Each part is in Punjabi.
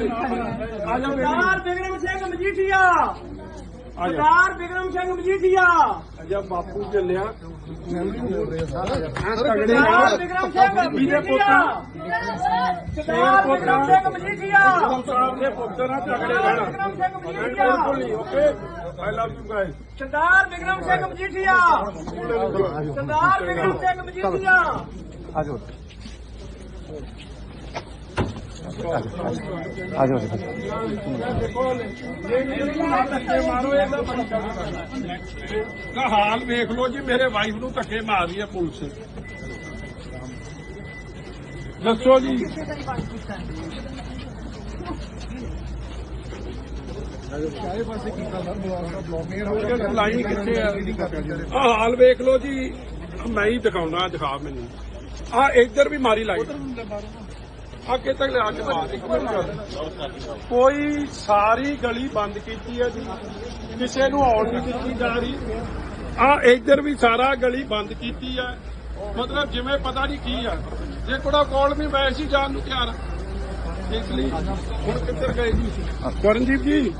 ਸਰਦਾਰ ਬਿਕਰਮ ਸਿੰਘ ਮਜੀਠੀਆ। ਸਰਦਾਰ ਬਿਕਰਮ ਸਿੰਘ ਮਜੀਠੀਆ। ਅਜਾ ਬਾਪੂ ਚੱਲਿਆ। ਸਰਦਾਰ ਬਿਕਰਮ ਸਿੰਘ ਮਜੀਠੀਆ। ਸਰਦਾਰ ਬਿਕਰਮ ਸਿੰਘ ਮਜੀਠੀਆ। ਸਾਹਿਬ ਦੇ ਪੁੱਤਰ ਆ ਤਗੜੇ ਰਹਿਣਾ। ਬਿਲਕੁਲ ਨਹੀਂ okay? I love you guys Sardar Bikram Singh Majithia. Sardar Bikram Singh Majithia. ਦਾ ਹਾਲ ਵੇਖ ਲਓ ਜੀ, ਮੇਰੇ ਵਾਈਫ ਨੂੰ ਧੱਕੇ ਮਾਰ ਰਹੀ ਹੈ ਪੁਲਿਸ। ਦੱਸੋ ਜੀ। ਲਾਈਨ ਕਿੱਥੇ ਆ? ਆਹ ਹਾਲ ਵੇਖ ਲਓ ਜੀ, ਮੈਂ ਹੀ ਦਿਖਾਉਣਾ ਦਿਖਾ ਮੈਨੂੰ। ਆ ਇੱਧਰ ਵੀ ਮਾਰੀ ਲਾਈ ਆ ਕਿਤੇ ਲਿਆ ਕੇ ਮਾਰ ਇੱਕ ਮਿੰਟ ਗੱਲ। ਕੋਈ ਸਾਰੀ ਗਲੀ ਬੰਦ ਕੀਤੀ ਹੈ ਜੀ। ਕਿਸੇ ਨੂੰ ਆਉਣ ਨਹੀਂ ਦਿੱਤੀ ਜਾ ਰਹੀ। ਆ ਇੱਧਰ ਵੀ ਸਾਰਾ ਗਲੀ ਬੰਦ ਕੀਤੀ ਹੈ। ਮਤਲਬ ਜਿਵੇਂ ਪਤਾ ਨਹੀਂ ਕੀ ਆ। ਜੇ ਕੋੜਾ ਕੋਲ ਵੀ ਮੈਂ ਸੀ ਜਾਣ ਨੂੰ ਤਿਆਰ ਹਾਂ। ਇਸ ਲਈ ਹੁਣ ਕਿੱਧਰ ਗਏ ਜੀ ਕਰਨਜੀਤ ਜੀ।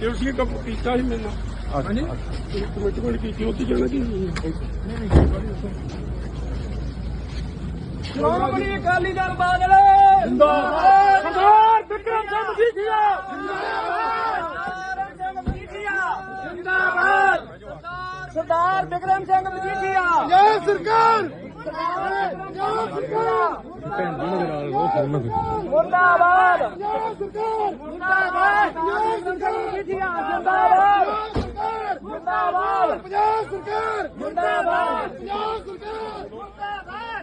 ਤੁਸੀਂ ਕੰਮ ਕੀਤਾ ਸੀ ਮੈਨੂੰ ਹਾਂਜੀ। ਕਮਿਟਮੈਂਟ ਕੀਤੀ ਉੱਥੇ ਜਾਣਾ ਕਿ? ਸ਼੍ਰੋਮਣੀ ਅਕਾਲੀ ਦਲ ਬਾਦਲ। ਜਿੰਦਾਬਾਦ। ਸਰਦਾਰ ਬਿਕਰਮ ਸਿੰਘ ਮਜੀਠੀਆ। ਜਿੰਦਾਬਾਦ। ਸਰਦਾਰ ਬਿਕਰਮ ਸਿੰਘ ਮਜੀਠੀਆ। ਜੈ ਸਰਕਾਰ। ਮੁਰਦਾਬਾਦ। ਜੈ ਸਰਕਾਰ। ਮੁਰਦਾਬਾਦ। ਮਜੀਠੀਆ। ਜਿੰਦਾਬਾਦ ਜਿੰਦਾਬਾਦ ਪੰਜਾਬ ਸਰਕਾਰ ਜਿੰਦਾਬਾਦ ਪੰਜਾਬ ਸਰਕਾਰ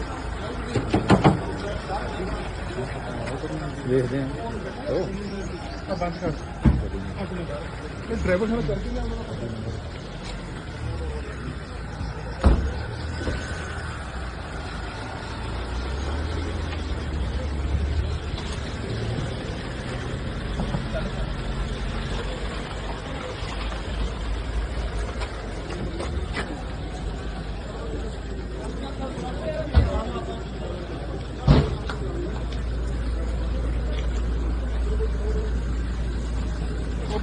ਦੇਖਦੇ ਆ ਬੰਦ ਕਰ। ਡਰਾਈਵਰ ਸਾਨੂੰ ਕਰਕੇ ਕੇ